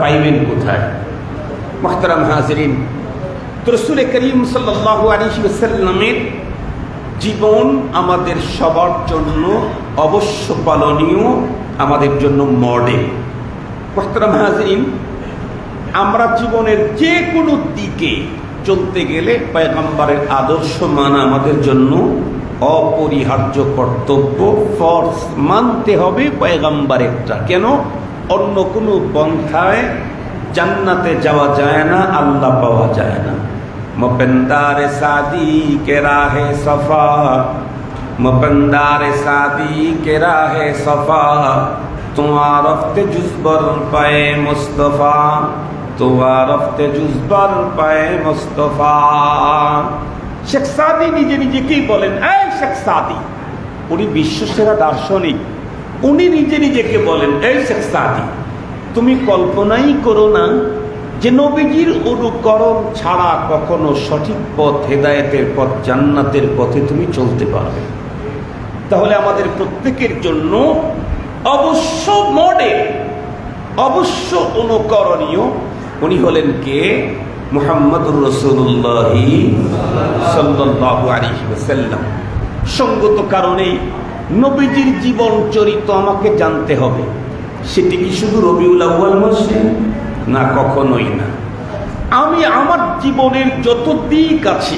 পাইবেন কোথায়? মোহতারাম হাজরিন, রসুল করিম আলিসাল্লামের জীবন আমাদের সবার জন্য অবশ্য পালনীয়, আমাদের জন্য মডেল মোহতারাম হাজরিন, আমরা জীবনের যে কোনো দিকে চলতে গেলে পয়গম্বরের আদর্শ মানা আমাদের জন্য অপরিহার্য কর্তব্য। ফর্স মানতে হবে পয়গম্বরেরটা। কেন? অন্য কোনো পন্থায় জান্নাতে যাওয়া যায় না, আল্লাহ পাওয়া যায় না। মপেন্দার সাদি কে রাহে সফা, মপেন্দার সাদি কে রাহে সফা, তোমার রফতে জুজবর পায়ে মুস্তফা, তোমার রফতে জুজবর পায়ে মুস্তফা। শেখ সাদি নিজে নিজেকেই বলেন? এই শেখ সাদি, উনি বিশ্বসেরা দার্শনিক। উনি নিজে নিজেকে বলেন, এই শেখ সাদি, তুমি কল্পনাই করো না যে নবীজির অনুকরণ ছাড়া কখনো সঠিক পথ, হেদায়েতের পথ, জান্নাতের পথে তুমি চলতে পারবে? তাহলে আমাদের প্রত্যেকের জন্য অবশ্য মডেল অবশ্য অনুকরণীয় উনি হলেন কে? মুহাম্মদুর রসুল্লাহি সাল্লাহ আলিহাসাল্লাম সঙ্গত কারণেই নবীজির জীবন চরিত আমাকে জানতে হবে। সেটি কি শুধু রবিউল আউ্বাল মাসে না, কখনোই না। আমি আমার জীবনের যত দিক আছে,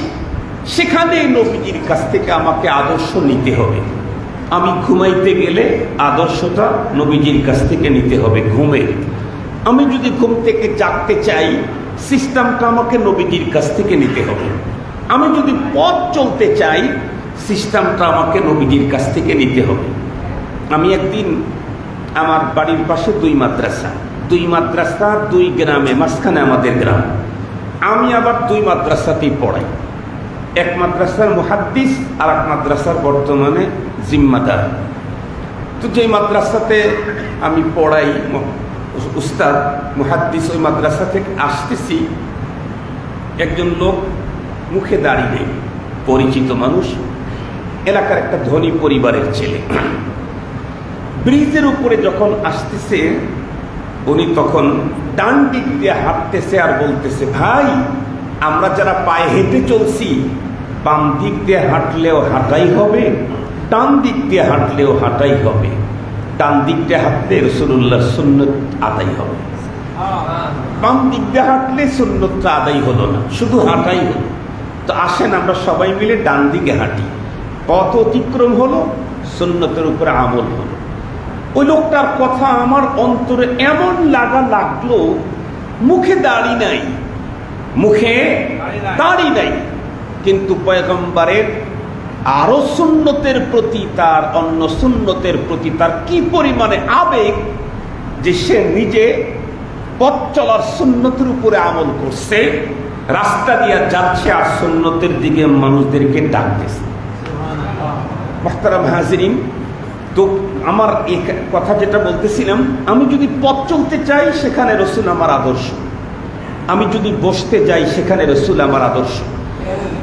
সেখানে নবীজির কাছ থেকে আমাকে আদর্শ নিতে হবে। আমি ঘুমাইতে গেলে আদর্শটা নবীজির কাছ থেকে নিতে হবে ঘুমের আমি যদি ঘুম থেকে জাগতে চাই, সিস্টেমটা আমাকে নবীজির কাছ থেকে নিতে হবে। আমি যদি পথ চলতে চাই সিস্টেমটা আমাকে নবীজির কাছ থেকে নিতে হবে। আমি একদিন আমার বাড়ির পাশে দুই মাদ্রাসা দুই মাদ্রাসা, দুই গ্রামে, মাঝখানে আমাদের গ্রাম। আমি আবার দুই মাদ্রাসাতেই পড়াই। এক মাদ্রাসার মুহাদ্দিস আর এক মাদ্রাসার বর্তমানে জিম্মাদার। তো যেই মাদ্রাসাতে আমি পড়াই উস্তাদ মুহাদ্দিস, ওই মাদ্রাসা থেকে আসতেছি, একজন লোক মুখে দাঁড়িয়ে পরিচিত মানুষ এলাকার একটা ধনী পরিবারের ছেলে। ব্রিজের উপরে যখন আসতেছে, উনি তখন ডান দিক দিয়ে হাঁটতেছে আর বলতেছে, ভাই, আমরা যারা পায়ে হেঁটে চলছি, বাম দিক দিয়ে হাঁটলেও হাঁটাই হবে, ডান দিক দিয়ে হাঁটলেও হাঁটাই হবে। ডান দিক দিয়ে হাঁটলে রসুল্লাহ সুন্নত আদায় হবে। বাম দিক দিয়ে হাঁটলে সুন্নতটা আদায় হলো না, শুধু হাঁটাই হলো। তো আসেন আমরা সবাই মিলে ডান দিকে হাঁটি। পথ অতিক্রম হলো, সুন্নতের উপরে আমল হলো। ওই লোকটার কথা আমার অন্তরে এমন লাগা লাগল, মুখে দাড়ি নাই, মুখে দাড়ি নাই, কিন্তু পয়গম্বরের আরও সুন্নতের প্রতি তার, অন্য সুন্নতের প্রতি তার কি পরিমাণে আবেগ যে সে নিজে পথ চলার সুন্নতের উপরে আমল করছে, রাস্তা দিয়ে যাচ্ছে আর সুন্নতের দিকে মানুষদেরকে ডাকতেছে। মোহতারাম হাজরিন, তো আমার এই কথা যেটা বলতেছিলাম, আমি যদি পথ চলতে চাই, সেখানে রসুল আমার আদর্শ। আমি যদি বসতে যাই, সেখানে রসুল আমার আদর্শ।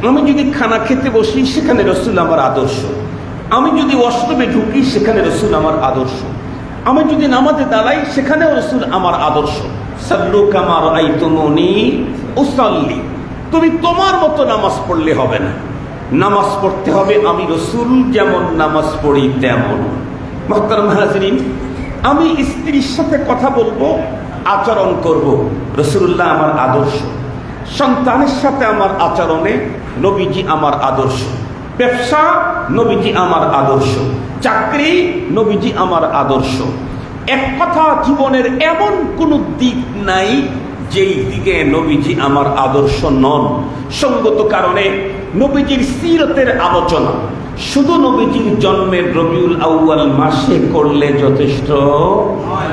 আমি যদি খানা খেতে বসি, সেখানে রসুল আমার আদর্শ। আমি যদি অষ্টমে ঢুকি, সেখানে রসুল আমার আদর্শ। আমি যদি নামাজে দাঁড়াই, সেখানেও রসুল আমার আদর্শ। সাল্লু কামার আই তুমনি উসাল্লি। তুমি তোমার মতো নামাজ পড়লে হবে না। নামাজ পড়তে হবে, আমি রসুল যেমন নামাজ পড়ি তেমন। হাজরিন, আমি স্ত্রীর সাথে কথা বলব, আচরণ করব। রসুল্লাহ আমার আদর্শ, সন্তানের সাথে আমার আচরণে নবীজি আমার আদর্শ, ব্যবসা নবীজি আমার আদর্শ, চাকরি নবীজি আমার আদর্শ। এক কথা জীবনের এমন কোনো দিক নাই, যেই দিকে নবীজি আমার আদর্শ নন। সঙ্গত কারণে নবীজির সিরতের আলোচনা। শুধু নবীজির জন্মের রবিউল আউয়াল মাসে করলে যথেষ্ট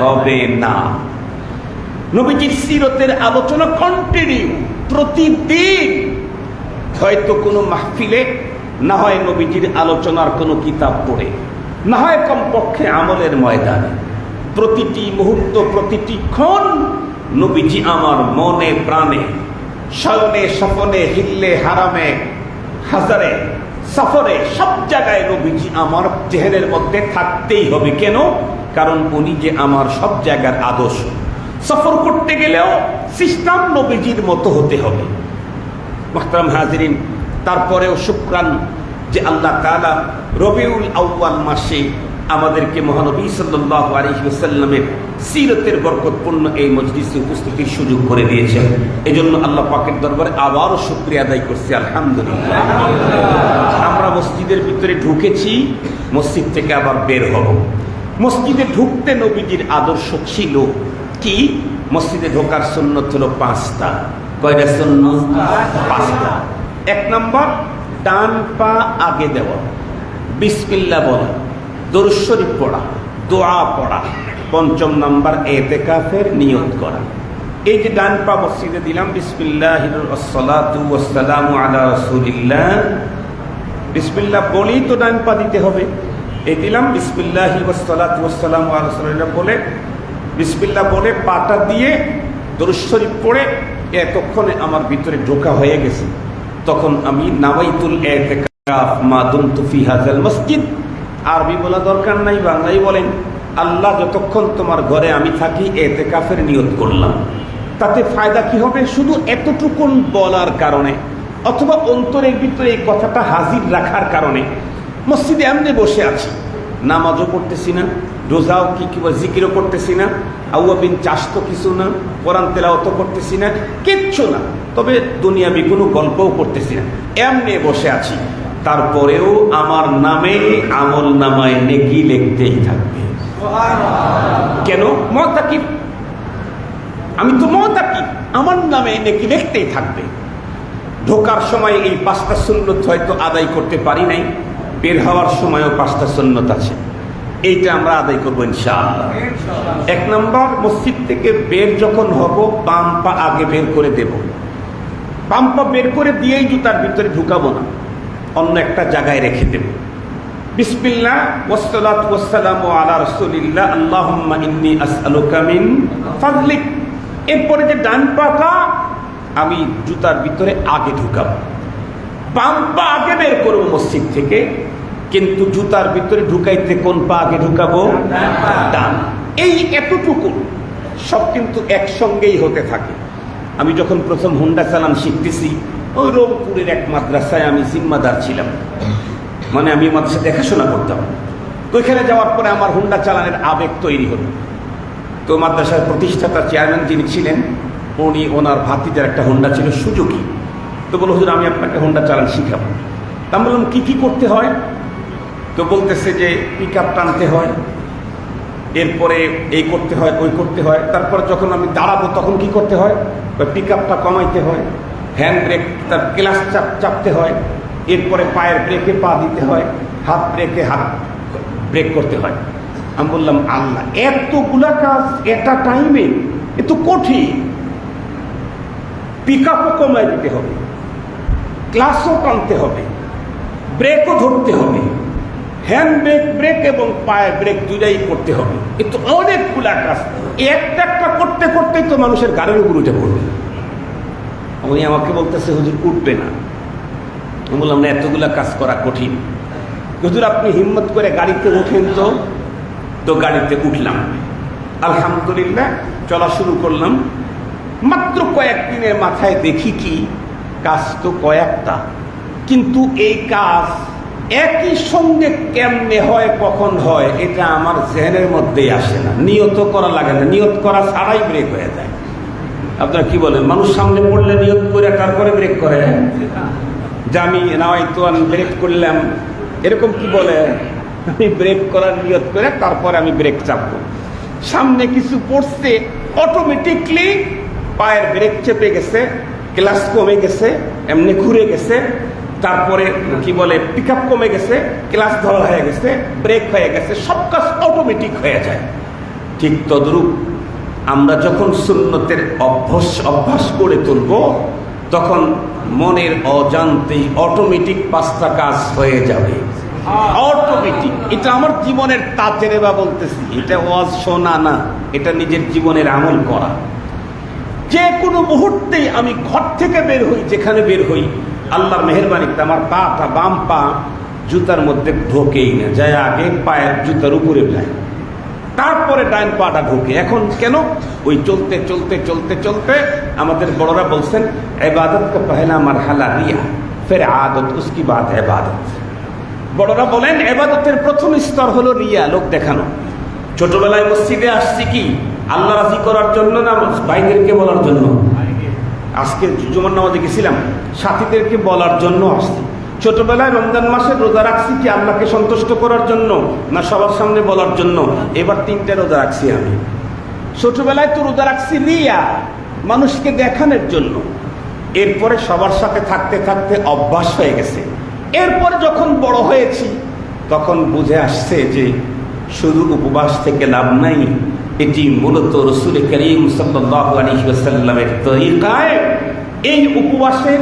হবে না। নবীজির সিরতের আলোচনা কন্টিনিউ প্রতিদিন। হয়তো কোনো মাহফিলে, না হয় নবীজির আলোচনার কোনো কিতাব পড়ে, না হয় কমপক্ষে আমলের ময়দানে। প্রতিটি মুহূর্ত, প্রতিটি ক্ষণ নবীজি আমার মনে প্রাণে শয়নে স্বপনে হিল্লে, হারামে হাজারে, সফরে সব জায়গায় নবীজি আমার চেহারের মধ্যে থাকতেই হবে। কেন? কারণ উনি যে আমার সব জায়গার আদর্শ। সফর করতে গেলেও সিস্টাম নবীজির মতো হতে হবে। মোহতারাম হাজরিন, তারপরেও শুক্রান যে আল্লাহ তালা রবিউল আউ্বাল মাসে আমাদেরকে মহানবী সাল্লাহ আলহিসাল্লামের সিরতের বরকতপূর্ণ এই মজলিসে উপস্থিতির সুযোগ করে দিয়েছেন। এই জন্য আল্লাহ পাকের দরবারে আবারও শুক্রিয়া আদায় করছি, আলহামদুলিল্লাহ। আমরা মসজিদের ভিতরে ঢুকেছি, মসজিদ থেকে আবার বের হব। মসজিদে ঢুকতে নবীজির আদর্শ ছিল কি? মসজিদে ঢোকার সুন্নত হলো পাঁচটা। কয়টা সুন্নত? পাঁচটা। এক নম্বর, ডান পা আগে দেওয়া। বিসমিল্লা বলা। দরুদ পড়া, দোয়া পড়া, পঞ্চম নাম্বার এতেকাফের নিয়ত করা। এই যে ডান পা মসজিদে দিলাম বিসমিল্লাহ সালামু আলা রসুলিল্লাহ। বিসমিল্লাহ বলেই তো ডান পা দিতে হবে। এই দিলাম বিসমিল্লাহি ওসালাম আলসালাম বলে বিসমিল্লা বলে পাটা দিয়ে দরুদ পড়ে এতক্ষণে আমার ভিতরে ঢোকা হয়ে গেছে। তখন আমি নাওয়াইতুল এতেকাফ মাদুম তুফি হাজাল মসজিদ আরবি বলা দরকার নাই, বাংলাই বলেন। আল্লাহ যতক্ষণ তোমার ঘরে আমি থাকি, এতে কাফের নিয়ত করলাম। তাতে ফায়দা কি হবে? শুধু এতটুকুন বলার কারণে, অথবা অন্তরের ভিতরে এই কথাটা হাজির রাখার কারণে। মসজিদে এমনি বসে আছি। নামাজও করতেছি না, রোজাও কি কি জিকিরও করতেছি না আউয়াবিন চাষ তো কিছু না, কোরআন তেলাও তো করতেছি না, কিচ্ছু না। তবে দুনিয়াবি কোনো গল্পও করতেছি না। এমনি বসে আছি। তারপরেও আমার নামে আমল নামায় নেকি লিখতেই থাকবে। কেন? মতাকিব আমি তো মতাকিব আমার নামে নেকি লিখতেই থাকবে। ঢোকার সময় এই পাঁচটা সুন্নত হয়তো আদায় করতে পারি নাই। বের হওয়ার সময়ও পাঁচটা সুন্নত আছে। এইটা আমরা আদায় করব ইনশাআল্লাহ। এক নম্বর, মসজিদ থেকে বের যখন হব, বাম পা আগে বের করে দেব। বাম পা বের করে দিয়েই জুতার ভিতরে ঢুকাবো না। অন্য একটা জায়গায় রেখে দেব। এরপরে যে ডান আমি জুতার ভিতরে আগে ঢুকাবো। বাম পা আগে বের করব মসজিদ থেকে, কিন্তু জুতার ভিতরে ঢুকাইতে কোন পা আগে ঢুকাবো? ডান। এই এতটুকু, সব কিন্তু একসঙ্গেই হতে থাকে। আমি যখন প্রথম হুন্ডা চালান শিখতেছি ওই রংপুরের এক মাদ্রাসায় আমি জিম্মাদার ছিলাম। মানে আমি মাদ্রাসা দেখাশোনা করতাম। তো ওইখানে যাওয়ার পরে আমার হুন্ডা চালানের আবেগ তৈরি হলো। তো মাদ্রাসার প্রতিষ্ঠাতা চেয়ারম্যান যিনি ছিলেন, উনি, ওনার ভাতিজার একটা হুন্ডা ছিল সুজুকি। তো বলো হুজুর, আমি আপনাকে হুন্ডা চালান শিখাবো। তা বললাম, কী কী করতে হয়? তো বলতেছে যে, পিক আপ টানতে হয়, এরপরে এই করতে হয়, ওই করতে হয়। তারপর যখন আমি দাঁড়াবো, তখন কি করতে হয়? পিক আপটা কমাইতে হয়। হ্যান্ড ব্রেক তার ক্লাস চাপ, চাপতে হয়। এরপরে পায়ের ব্রেকে পা দিতে হয়, হাত ব্রেকে হাত ব্রেক করতে হয়। আমি বললাম, আল্লাহ, এতগুলা কাজ একটা টাইমে এ তো কঠিন। পিক আপও কমায় দিতে হবে ক্লাসও টানতে হবে ব্রেকও ধরতে হবে। হ্যান্ড ব্রেক ব্রেক এবং পায়ের ব্রেক দুটাই করতে হবে। এ তো অনেকগুলা কাজ। একটা একটা করতে করতেই তো মানুষের গাড়ির উপর উঠে পড়বে। উনি আমাকে বলতেছে, হুজুর, উঠবে না। আমি বললাম, না, এতগুলা কাজ করা কঠিন। হুজুর, আপনি হিম্মত করে গাড়িতে ওঠেন তো? তো গাড়িতে উঠলাম। আলহামদুলিল্লাহ, চলা শুরু করলাম। মাত্র কয়েকদিনের মাথায় দেখি কি, কাজ তো কয়েকটা। কিন্তু এই কাজ একই সঙ্গে কেমনে হয়, কখন হয়, এটা আমার জেহেনের মধ্যেই আসে না। নিয়ত করা লাগে না। নিয়ত করা ছাড়াই ব্রেক হয়ে যায়। আপনারা কি বলেন? মানুষ সামনে পড়লে নিয়ত করে তারপরে ব্রেক করে। যে আমি নাওয়াই তো আমি ব্রেক করলাম। এরকম কি বলে? আমি ব্রেক করার নিয়ত করে তারপরে আমি ব্রেক চাপবো। সামনে কিছু পড়ছে অটোমেটিকলি পায়ের ব্রেক চেপে গেছে ক্লাস কমে গেছে, এমনি ঘুরে গেছে, তারপরে কি বলে পিক কমে গেছে ক্লাস ধরা হয়ে গেছে ব্রেক হয়ে গেছে, সব কাজ অটোমেটিক হয়ে যায়। ঠিক তদ্রূপ আমরা যখন সুন্নতের অভ্যাস অভ্যাস করে তুলব, তখন মনের অজান্তেই অটোমেটিক পাঁচটা কাজ হয়ে যাবে। অটোমেটিক এটা আমার জীবনের তাজেরে বা বলতেছি। এটা ওয়াজ শোনা না, এটা নিজের জীবনের আমল করা। যে কোনো মুহূর্তেই আমি ঘর থেকে বের হই, যেখানে বের হই, আল্লাহর মেহরবানিতে আমার পাটা বাম পা জুতার মধ্যে ঢোকেই না, যায় আগে পায়ের জুতার উপরে যায়। তারপরে ডাইন পাটা ঢুকে। এখন কেন? ওই চলতে চলতে চলতে চলতে আমাদের বড়রা বলছেন এবাদত পহলা মারহালা রিয়া, ফের আদত, উসকি বাদ এবাদত বড়রা বলেন এবাদতের প্রথম স্তর হলো রিয়া, লোক দেখানো। ছোটবেলায় মসজিদে আসছি কি? আল্লাহ রাজি করার জন্য না ভাইদেরকে বলার জন্য? আজকে জুমার নামাজে গেছিলাম, সাথীদেরকে বলার জন্য আসছি। ছোটবেলায় রমজান মাসে রোজা রাখছি কি আল্লাহকে সন্তুষ্ট করার জন্য? না সবার সামনে বলার জন্য? এবার তিনটে রোজা রাখছি আমি। ছোটবেলায় তো রোজা রাখছি রিয়া মানুষকে দেখানোর জন্য। এরপরে সবার সাথে থাকতে থাকতে অভ্যাস হয়ে গেছে। এরপরে যখন বড় হয়েছি, তখন বুঝে আসছে যে শুধু উপবাস থেকে লাভ নাই, এটি মূলত রসুল করিম সাল্লাহ সাল্লামের তরিকায়। এই উপবাসের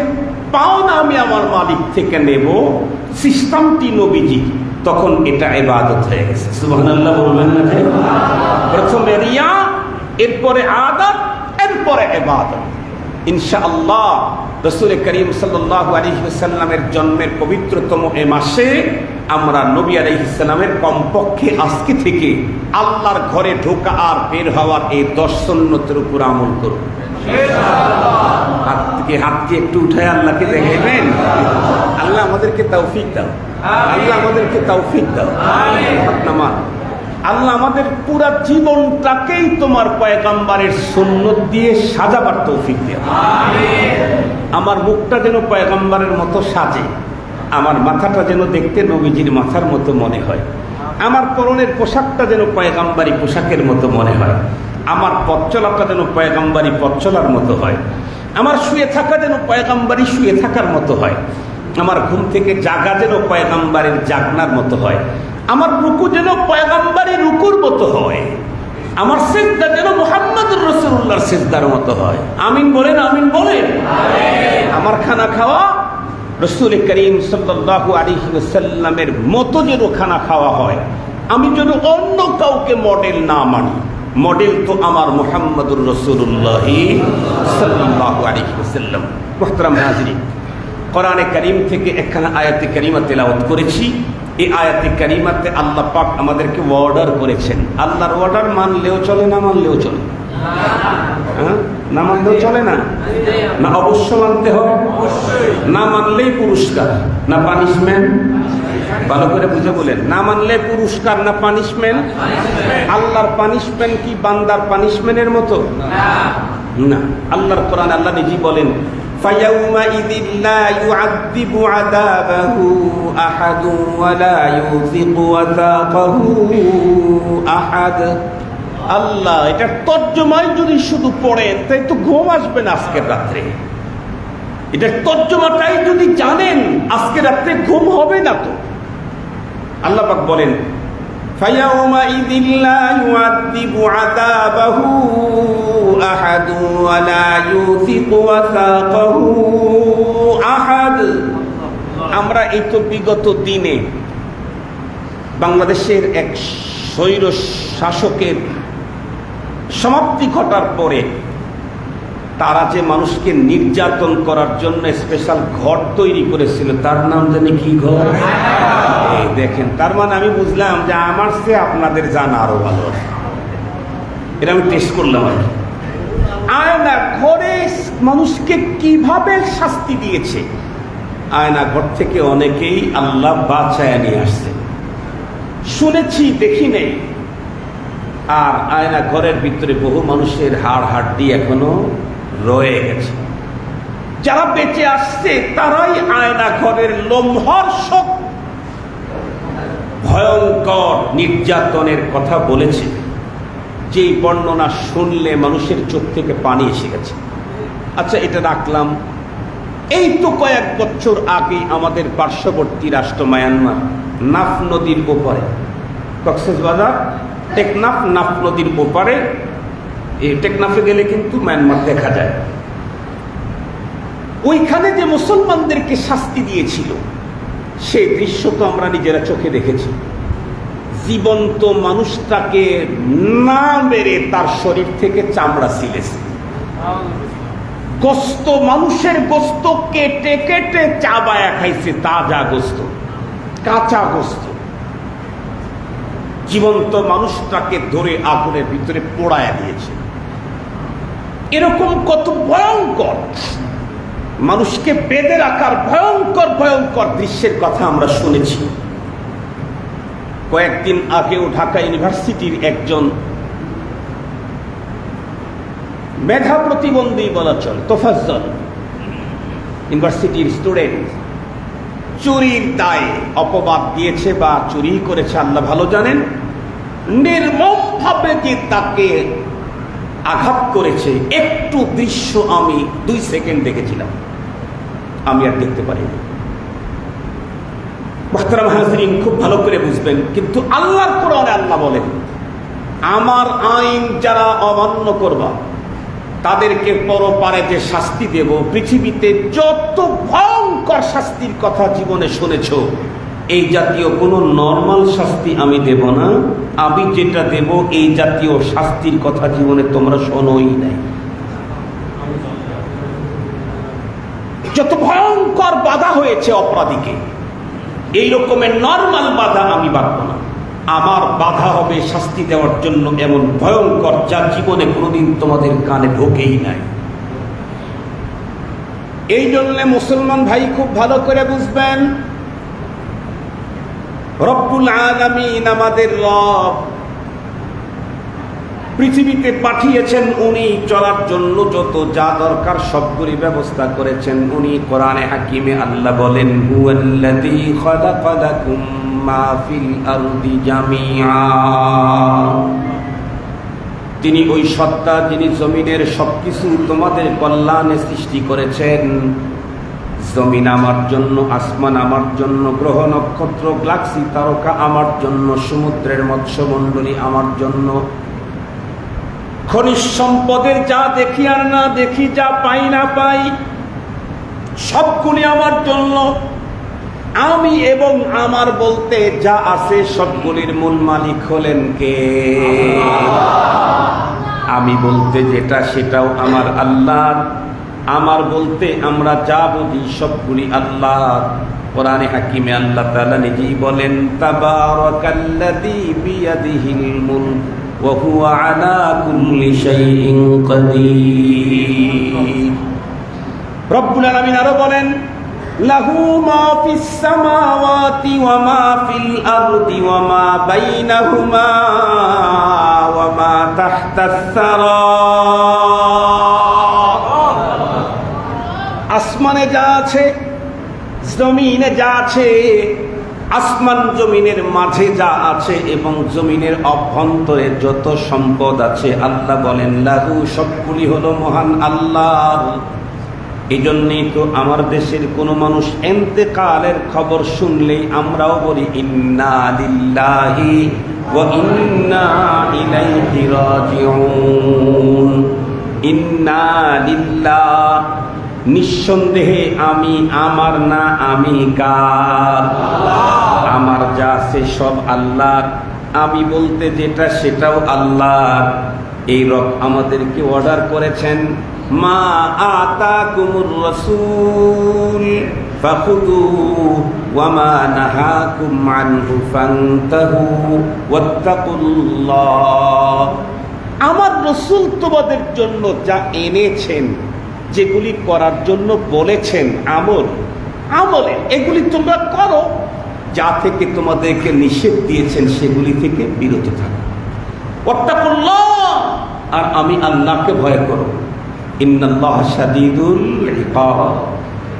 পাওনা আমি আমার মালিক থেকে নেব। সিস্টেমটি নবীজি, তখন এটা এবাদত হয়ে গেছে। বলবেন না প্রথমে রিয়া, এরপরে আদত এরপরে এবাদত ইনশাআল্লাহ রসুল করিম সাল্লাহ আলহিসাল্লামের জন্মের পবিত্রতম এ মাসে আমরা নবী আলহিসাল্লামের কমপক্ষে আজকে থেকে আল্লাহর ঘরে ঢোকা আর বের হওয়ার এই দর্শনতের উপর আমল করব। হাত থেকে হাত দিয়ে একটু উঠায় আল্লাহকে দেখাইবেন আল্লাহ আমাদেরকে তৌফিক দাও। আল্লাহ আমাদেরকে তৌফিক দাও। হাত আল্লাহ আমাদের পুরা জীবনটাকেই তোমার পয়গাম্বারের সুন্নত দিয়ে সাজাবার তৌফিক দেওয়া আমার মুখটা যেন পয়গাম্বারের মতো সাজে আমার মাথাটা যেন দেখতে নবীজির মাথার মতো মনে হয় আমার পরনের পোশাকটা যেন পয়গাম্বারি পোশাকের মতো মনে হয়। আমার পথ চলাটা যেন পয়গাম্বারি পথ চলার মতো হয়। আমার শুয়ে থাকা যেন পয়গাম্বারি শুয়ে থাকার মতো হয়। আমার ঘুম থেকে জাগা যেন পয়গাম্বারের জাগনার মতো হয়। আমার রুকু যেন পয়গাম্বারি রুকুর মতো হয়। আমার সেজদা যেন মোহাম্মদুর রসুল্লাহর সেজদার মতো হয়। আমিন বলেন আমিন বলেন। আমার খানা খাওয়া রসুল করিম সাল্লাহ আলী সাল্লামের মতো যেন খানা খাওয়া হয়। আমি যেন অন্য কাউকে মডেল না মানি। মডেল তো আমার মোহাম্মদুর রসুল্লাহ সাল্লাম কোরআনে করিম থেকে একখানা আয়াতে করিমা তেলাওয়াত করেছি। এই আয়াতে কারিমাতে আল্লাহ পাক আমাদেরকে অর্ডার করেছেন। আল্লাহর অর্ডার মানলেও চলে না মানলেও চলে? হ্যাঁ? না মানলেও চলে না? না অবশ্য মানতে হবে না মানলেই পুরস্কার। না পানিশমেন্ট ভালো করে বুঝে বলেন না মানলে পুরস্কার না পানিশমেন্ট আল্লাহর পানিশমেন্ট কি বান্দার পানিশমেন্টের মতো না আল্লাহর কোরআন আল্লাহ নিজেই বলেন فيومئذ لا يعذب عذابه أحد ولا يوثق وثاقه أحد আল্লাহ এটা তর্জমায় যদি শুধু পড়েন তাই তো ঘুম আসবে না আজকের রাত্রে এটা তর্জমাটাই যদি জানেন আজকে রাত্রে ঘুম হবে না তো আল্লাহ পাক বলেন فيومئذ لا يعذب عذابه أحد ولا يوثق وثاقه أحد আমরা এই তো বিগত দিনে বাংলাদেশের এক স্বৈর শাসকের সমাপ্তি ঘটার পরে তারা যে মানুষকে নির্যাতন করার জন্য স্পেশাল ঘর তৈরি করেছিল, তার নাম জানি কি ঘর এই দেখেন, তার মানে আমি বুঝলাম যে আমার সে আপনাদের জানা আরও ভালো। এটা আমি টেস্ট করলাম আর কি। আয়না ঘরে মানুষকে কীভাবে শাস্তি দিয়েছে আয়না ঘর থেকে অনেকেই আল্লাহ বাঁচায় নিয়ে আসছে শুনেছি, দেখি নেই আর আয়না ঘরের ভিতরে বহু মানুষের হাড় হাড্ডি এখনও রয়ে গেছে। যারা বেঁচে আসছে, তারাই আয়না ঘরের লোমহর্ষক, ভয়ঙ্কর নির্যাতনের কথা বলেছে। যেই বর্ণনা শুনলে মানুষের চোখ থেকে পানি এসে গেছে। আচ্ছা এটা রাখলাম। এই তো কয়েক বছর আগে আমাদের পার্শ্ববর্তী রাষ্ট্র মায়ানমার, নাফ নদীর ওপারে। কক্সবাজার টেকনাফ, নাফ নদীর ওপারে এই টেকনাফে গেলে কিন্তু মায়ানমার দেখা যায়। ওইখানে যে মুসলমানদেরকে শাস্তি দিয়েছিল, সেই দৃশ্য তো আমরা নিজেরা চোখে দেখেছি। জীবন্ত মানুষটাকে না মেরে তার শরীর থেকে চামড়া সিলেছে। গোস্ত, মানুষের গোস্ত কেটে কেটে চাবায়া খাইছে, তাজা গোস্ত, কাঁচা গোস্ত। জীবন্ত মানুষটাকে ধরে আগুনের ভিতরে পোড়ায়া দিয়েছে। এরকম কত ভয়ঙ্কর। মানুষকে বেঁধে রাখার ভয়ঙ্কর ভয়ঙ্কর দৃশ্যের কথা আমরা শুনেছি। কয়েকদিন আগেও ঢাকা ইউনিভার্সিটির একজন মেধা প্রতিবন্ধী বলা চল, তোফাজ্জল। ইউনিভার্সিটির স্টুডেন্ট। চুরির দায়ে অপবাদ দিয়েছে বা চুরি করেছে, আল্লাহ ভালো জানেন। নির্মমভাবে যে তাকে আঘাত করেছে, একটু দৃশ্য আমি দুই সেকেন্ড দেখেছিলাম। আমি আর দেখতে পারিনি। মোহতারাম হাজরিন খুব ভালো করে বুঝবেন, কিন্তু আল্লাহর কোরআনে আল্লাহ বলেন, আমার আইন যারা অমান্য করবা, তাদেরকে পরপারে যে শাস্তি দেব, পৃথিবীতে যত ভয়ঙ্কর শাস্তির কথা জীবনে শুনেছ এই জাতীয় কোনো নর্মাল শাস্তি আমি দেব না। আমি যেটা দেব, এই জাতীয় শাস্তির কথা জীবনে তোমরা শোনোই নাই। যত ভয়ঙ্কর বাধা হয়েছে অপরাধীকে, এই রকমের নর্মাল বাধা আমি বাঁধব না। আমার বাধা হবে শাস্তি দেওয়ার জন্য এমন ভয়ঙ্কর যা জীবনে কোনোদিন তোমাদের কানে ঢোকেই নাই। এই জন্য মুসলমান ভাই খুব ভালো করে বুঝবেন রব্বুল আলামিন আমাদের রব পৃথিবীতে পাঠিয়েছেন, উনি চলার জন্য যত যা দরকার সবগুলি ব্যবস্থা করেছেন। উনি কোরআনে হাকিমে আল্লাহ বলেন তিনি ওই সত্তা যিনি জমিনের সবকিছু তোমাদের কল্যাণে সৃষ্টি করেছেন জমিন আমার জন্য, আসমান আমার জন্য, গ্রহ নক্ষত্র গ্লাক্সি তারকা আমার জন্য, সমুদ্রের মৎস্যমণ্ডলী আমার জন্য। খনিজ সম্পদের যা দেখি আর না দেখি, যা পাই না পাই সবগুলি আমার জন্য। আমি এবং আমার বলতে যা আছে সবগুলির মূল মালিক হলেন কে? আমি বলতে যেটা, সেটাও আমার আল্লাহর। আমার বলতে আমরা যা বুঝি সবগুলি আল্লাহ, কোরআনে হাকিমে আল্লাহ তাআলা নিজেই বলেন, তাবারাকাল্লাযী বিয়াদিহিল মুলক, ওয়া হুয়া আলা কুল্লি শাইইন কাদির। রব্বুল আলামিন আরও বলেন, লাহু মা ফিস সামাওয়াতি ওয়া মা ফিল মা বাইনাহুমা ওয়া মা তাহতাস সারা। আসমানে যা আছে, জমিনে যা আছে, আসমান জমিনের মাঝে যা আছে এবং জমিনের অভ্যন্তরে যত সম্পদ আছে, আল্লাহ বলেন, লাহু সবগুলি হলো মহান আল্লাহ। এই জন্যই তো আমার দেশের কোনো মানুষ এন্তেকালের খবর শুনলেই আমরাও বলি, ইন্না ইন্না ইন্না নিঃসন্দেহে আমি আমার না আমি কার আমার যা আছে সব আল্লাহর আমি বলতে যেটা সেটাও আল্লাহর এই রব আমাদেরকে অর্ডার করেছেন মা আতা কুমুর রসুল فخذوه وما نهاكم عنه فانتهوا واتقوا الله আমার রসুল তোমাদের জন্য যা এনেছেন যেগুলি করার জন্য বলেছেন আমল, আমলে এগুলি তোমরা করো। যা থেকে তোমাদেরকে নিষেধ দিয়েছেন সেগুলি থেকে বিরত থাকো। অর্থাৎ আর আমি আল্লাহকে ভয় করো। ইন্নাল্লাহ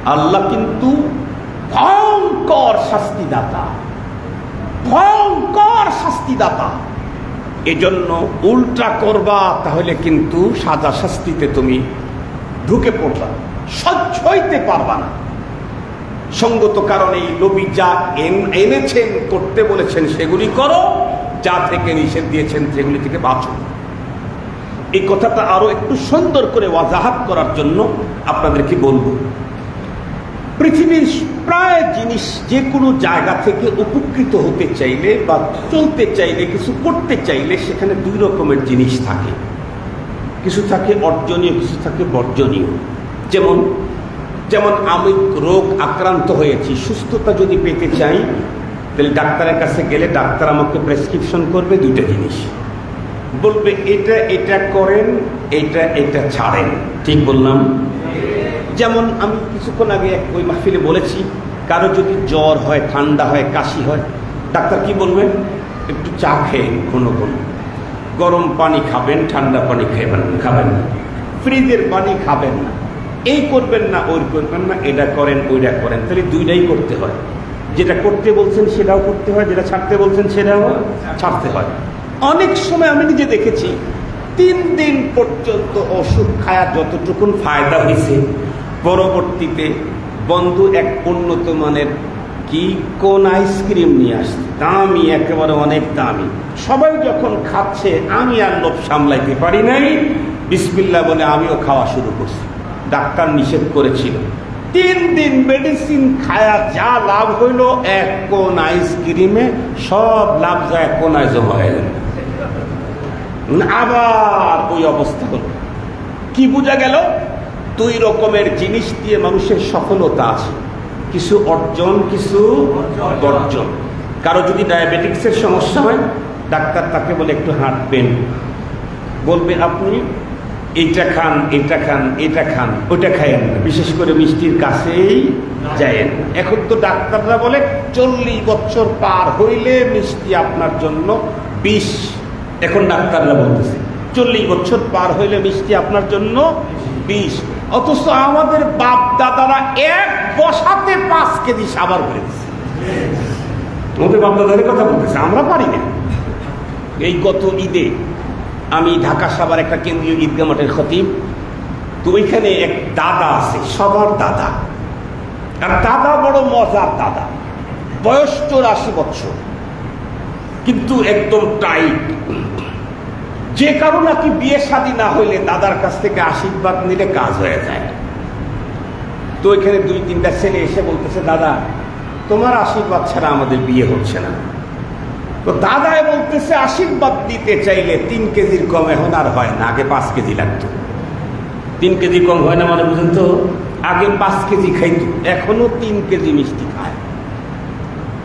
আল্লাহ কিন্তু ভয়ঙ্কর শাস্তিদাতা। ভয়ঙ্কর শাস্তিদাতা। এজন্য উল্টা করবা, তাহলে কিন্তু সাজা শাস্তিতে তুমি ঢুকে পড়বা, সহ্য হইতে পারবা না। সঙ্গত কারণে এই নবী যা এন- এনেছেন, করতে বলেছেন, সেগুলি করো, যা থেকে নিষেধ দিয়েছেন, সেগুলি থেকে বাঁচো। এই কথাটা আরও একটু সুন্দর করে ওয়াজাহাত করার জন্য আপনাদেরকে বলব। পৃথিবীর প্রায় জিনিস যে কোনো জায়গা থেকে উপকৃত হতে চাইলে বা চলতে চাইলে, কিছু করতে চাইলে সেখানে দুই রকমের জিনিস থাকে। কিছু থাকে অর্জনীয়, কিছু থাকে বর্জনীয়। যেমন যেমন আমি রোগ আক্রান্ত হয়েছি, সুস্থতা যদি পেতে চাই, তাহলে ডাক্তারের কাছে গেলে ডাক্তার আমাকে প্রেসক্রিপশন করবে দুইটা জিনিস। বলবে, এটা এটা করেন, এটা এটা ছাড়েন। ঠিক বললাম? যেমন আমি কিছুক্ষণ আগে ওই মাহফিলে বলেছি, কারও যদি জ্বর হয়, ঠান্ডা হয়, কাশি হয়, ডাক্তার কি বলবেন? একটু চা খেয়ে ঘন ঘন। গরম পানি খাবেন, ঠান্ডা পানি খাবেন খাবেন না। ফ্রিজের পানি খাবেন না। এই করবেন না, ওই করবেন না, এটা করেন, ওইটা করেন। তাহলে দুইটাই করতে হয়। যেটা করতে বলছেন সেটাও করতে হয়, যেটা ছাড়তে বলছেন সেটাও ছাড়তে হয়। অনেক সময় আমি নিজে দেখেছি, তিন দিন পর্যন্ত ওষুধ খায়া যতটুকুন ফায়দা হয়েছে পরবর্তীতে বন্ধু এক উন্নত মানের কি? কোন আইসক্রিম নিয়ে আসছে? দামি, একেবারে অনেক দামি। সবাই যখন খাচ্ছে, আমি আর লোভ সামলাইতে পারি নাই। বিসমিল্লা বলে আমিও খাওয়া শুরু করছি। ডাক্তার নিষেধ করেছিল। তিন দিন মেডিসিন খায়া যা লাভ হইল, এক কোন আইসক্রিমে সব লাভ যা এক কোনায় জমা হয়ে গেল। আবার ওই অবস্থা হলো। কি বোঝা গেল? দুই রকমের জিনিস দিয়ে মানুষের সফলতা আছে। কিছু অর্জন, কিছু বর্জন। কারও যদি ডায়াবেটিক্সের সমস্যা হয়, ডাক্তার তাকে বলে একটু হাঁটবেন। বলবে, আপনি এইটা খান এটা খান এটা খান ওটা খাইয়েন না। বিশেষ করে মিষ্টির কাছেই যায়েন। এখন তো ডাক্তাররা বলে, চল্লিশ বছর পার হইলে মিষ্টি আপনার জন্য বিষ এখন ডাক্তাররা বলতেছে, চল্লিশ বছর পার হইলে মিষ্টি আপনার জন্য বিষ অথচ আমাদের বাপ দাদারা এক বসাতে পাঁচ কেজি সাবার করে দিচ্ছে আমাদের বাপ দাদাদের কথা বলতেছে, আমরা পারি না। এই গত ঈদে আমি ঢাকা সাবার একটা কেন্দ্রীয় ঈদগা মাঠের খতিব, তো ওইখানে এক দাদা আছে, সবার দাদা। আর দাদা বড় মজার দাদা, বয়স চৌরাশি বছর, কিন্তু একদম টাইট। যে কারও নাকি বিয়ে শাদী না হইলে দাদার কাছ থেকে আশীর্বাদ নিলে কাজ হয়ে যায়। তো এখানে দুই, তিনটা ছেলে এসে বলতেছে, দাদা, তোমার আশীর্বাদ ছাড়া আমাদের বিয়ে হচ্ছে না। তো দাদায় বলতেছে, আশীর্বাদ দিতে চাইলে তিন কেজির কম এখন আর হয় না, আগে পাঁচ কেজি লাগতো। তিন কেজি কম হয় না মানে বুঝেন তো? আগে পাঁচ কেজি খাইতো, এখনও তিন কেজি মিষ্টি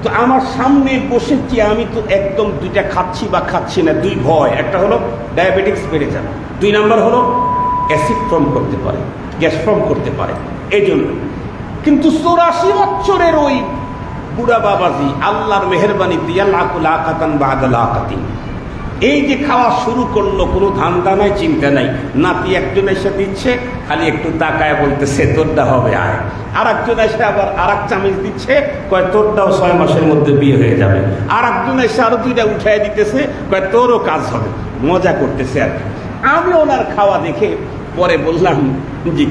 তো আমার সামনে বসেছি আমি তো একদম দুইটা খাচ্ছি বা খাচ্ছি না, দুই ভয়। একটা হলো ডায়াবেটিক্স বেড়ে যাবে। দুই নাম্বার হলো অ্যাসিড ফর্ম করতে পারে, গ্যাস ফর্ম করতে পারে। এই জন্য কিন্তু চৌরাশি বছরের ওই বুড়া বাবাজি আল্লাহর মেহরবানি দিয়া লাকুল আকাতান বাদাল আকাতিন এই যে খাওয়া শুরু করল, কোনো ধান্দা নাই, চিন্তা নাই। নাতি একজন এসে দিচ্ছে, খালি একটু তাকায় বলতেছে, তোরটা হবে আয়। আর একজন এসে আবার আর এক চামিচ দিচ্ছে, কয়, তোরটাও ছয় মাসের মধ্যে বিয়ে হয়ে যাবে। আর একজন এসে আরও দুইটা উঠাই দিতেছে, কয়, তোরও কাজ হবে। মজা করতেছে আর। আমি ওনার খাওয়া দেখে পরে বললাম জি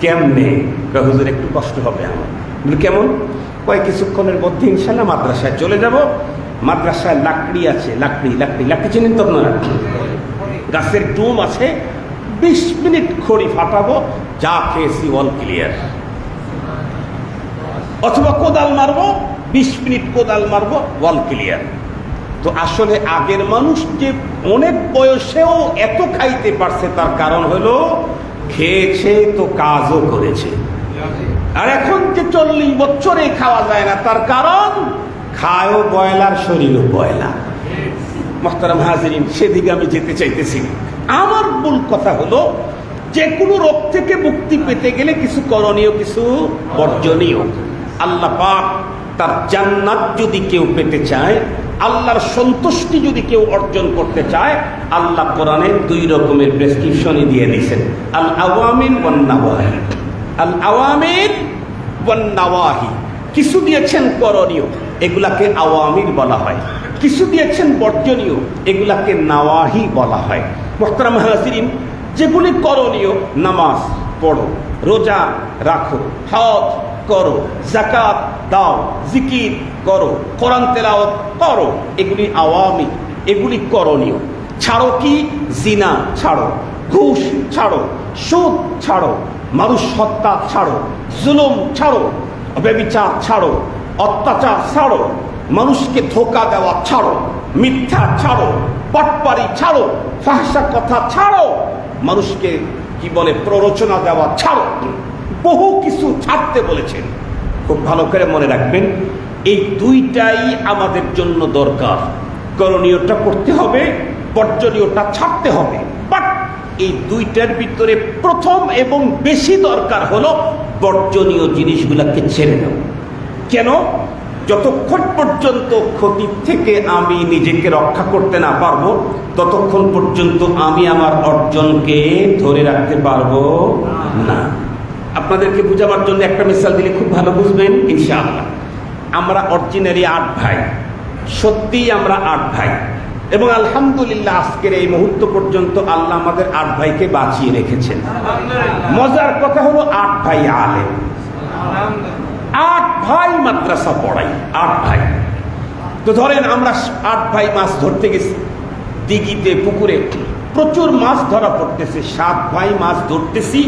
কেমনে? হুজুর, একটু কষ্ট হবে আমার। কেমন? কয়, কিছুক্ষণের মধ্যে ইনশাল্লাহ মাদ্রাসায় চলে যাব। মাদ্রাসায় লাকড়ি আছে, লাকড়ি লাকড়ি লাকড়ি চিনেন তো আপনারা? গাছের ডুম আছে, বিশ মিনিট খড়ি ফাটাবো, যা খেয়েছি অল ক্লিয়ার অথবা কোদাল মারবো, বিশ মিনিট কোদাল মারবো ওয়াল ক্লিয়ার তো আসলে আগের মানুষ যে অনেক বয়সেও এত খাইতে পারছে, তার কারণ হলো খেয়েছে তো কাজও করেছে। আর এখন যে চল্লিশ বছরে খাওয়া যায় না, তার কারণ খায়ও বয়লার শরীরও বয়লা মোহতারাম হাজিরিন, সেদিকে আমি যেতে চাইতেছি। আমার মূল কথা হলো, যে কোনো রোগ থেকে মুক্তি পেতে গেলে কিছু করণীয়, কিছু বর্জনীয়। আল্লাহ পাক তার জান্নাত যদি কেউ পেতে চায়, আল্লাহর সন্তুষ্টি যদি কেউ অর্জন করতে চায়, আল্লাহ কোরআনে দুই রকমের প্রেসক্রিপশনই দিয়ে দিয়েছেন। আল আওয়ামিন ওয়ান আল আওয়ামিন ওয়ান কিছু দিয়েছেন করণীয়। এগুলাকে আওয়ামির বলা হয়। কিছু দিয়েছেন বর্জনীয়, এগুলাকে নাওয়াহি বলা হয়। মোহতারাম হাসিরিন যেগুলি করণীয়, নামাজ পড়ো, রোজা রাখো, হজ করো জাকাত দাও, জিকির করো, কোরআন তেলাওত করো, এগুলি আওয়ামি, এগুলি করণীয়। ছাড়ো কি? জিনা ছাড়ো, ঘুষ ছাড়ো, সুদ ছাড়ো মানুষ হত্যা ছাড়ো, জুলুম ছাড়ো ব্যবিচার ছাড়ো অত্যাচার ছাড়ো, মানুষকে ধোকা দেওয়া ছাড়ো, মিথ্যা ছাড়ো পটপারি ছাড়ো ফাহসা কথা ছাড়ো, মানুষকে কি বলে প্ররোচনা দেওয়া ছাড়ো। বহু কিছু ছাড়তে বলেছেন। খুব ভালো করে মনে রাখবেন, এই দুইটাই আমাদের জন্য দরকার। করণীয়টা করতে হবে, বর্জনীয়টা ছাড়তে হবে। বাট এই দুইটার ভিতরে প্রথম এবং বেশি দরকার হলো বর্জনীয় জিনিসগুলোকে ছেড়ে নেওয়া কেন? যতক্ষণ পর্যন্ত ক্ষতির থেকে আমি নিজেকে রক্ষা করতে না পারব, ততক্ষণ পর্যন্ত আমি আমার অর্জনকে ধরে রাখতে পারব না। আপনাদেরকে বোঝাবার জন্য একটা মিসাল দিলে খুব ভালো বুঝবেন, ইনশাআল্লাহ। আমরা অরিজিনালি আট ভাই। সত্যিই আমরা আট ভাই। এবং আলহামদুলিল্লাহ আজকের এই মুহূর্ত পর্যন্ত আল্লাহ আমাদের আট ভাইকে বাঁচিয়ে রেখেছেন। মজার কথা হলো আট ভাই আলেম। আট ভাই মাদ্রাসা পড়াই, আট ভাই। তো ধরেন আমরা আট ভাই মাছ ধরতে গেছি। দিঘিতে, পুকুরে প্রচুর মাছ ধরা পড়তেছে। সাত ভাই মাছ ধরতেছি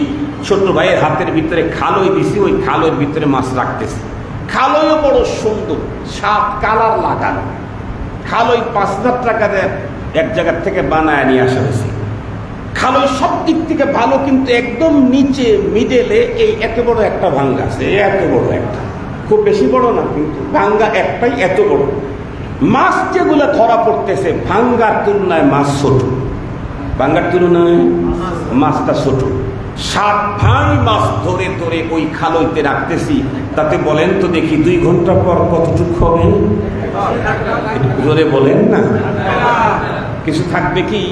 ছোট ভাইয়ের হাতের ভিতরে খালই দিছি, ওই খালের ভিতরে মাছ রাখতেছি। খালইও বড় সুন্দর, সাত কালার লাগানো। খালই পাঁচ হাজার টাকা এক জায়গার থেকে বানায় নিয়ে আসা হয়েছে। খালই সব দিক থেকে ভালো, কিন্তু একদম নিচে মিডেলে এই এত বড় একটা ভাঙ্গা আছে, এত বড় একটা। খুব বেশি বড় না, কিন্তু ভাঙ্গা একটাই এত বড়। মাছ যেগুলো ধরা পড়তেছে, ভাঙ্গার তুলনায় মাছ ছোট। ভাঙ্গার তুলনায় মাছটা ছোট। সাত ভাঙ মাছ ধরে ধরে ওই খালইতে রাখতেছি, তাতে বলেন তো দেখি দুই ঘণ্টা পর কতটুকু হবে? জোরে বলেন না। কিছু থাকবে কি?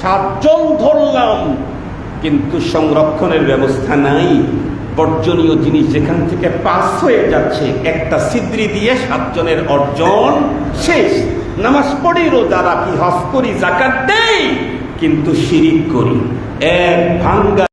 সাতজন ধরলাম, কিন্তু সংরক্ষণের ব্যবস্থা নাই। বর্জনীয় জিনিস যেখান থেকে পাস হয়ে যাচ্ছে, একটা সিদ্রি দিয়ে সাতজনের অর্জন শেষ। নামাজ পড়ি, রোজা রাখি হস করি জাকাত দেই, কিন্তু শিরিক করি। এক ভাঙ্গা